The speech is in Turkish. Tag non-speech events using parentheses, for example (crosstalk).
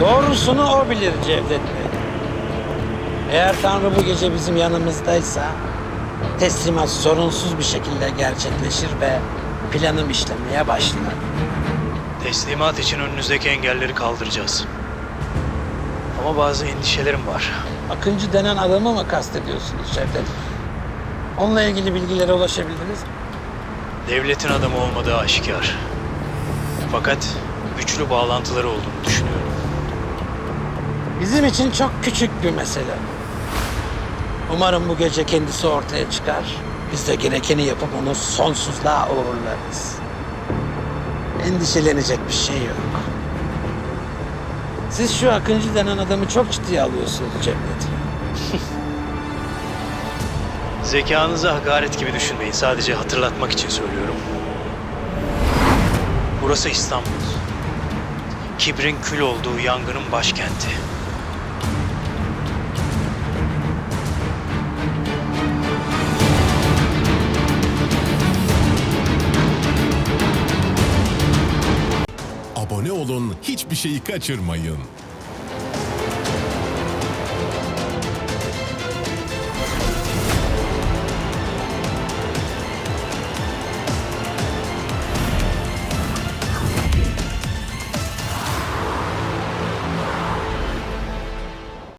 Doğrusunu o bilir Cevdet Bey. Eğer Tanrı bu gece bizim yanımızdaysa teslimat sorunsuz bir şekilde gerçekleşir ve planım işlemeye başlar. Teslimat için önünüzdeki engelleri kaldıracağız. Ama bazı endişelerim var. Akıncı denen adamı mı kastediyorsunuz Cevdet? Onunla ilgili bilgilere ulaşabildiniz mi? Devletin adamı olmadığı aşikar. Fakat güçlü bağlantıları olduğunu düşünüyorum. Bizim için çok küçük bir mesele. Umarım bu gece kendisi ortaya çıkar. Biz de gerekeni yapıp onu sonsuzluğa uğurlarız. Endişelenecek bir şey yok. Siz şu Akıncı denen adamı çok ciddiye alıyorsunuz Cevdet. (laughs) Zekanızı hakaret gibi düşünmeyin. Sadece hatırlatmak için söylüyorum. Burası İstanbul. Kibrin kül olduğu yangının başkenti. Olun, hiçbir şeyi kaçırmayın.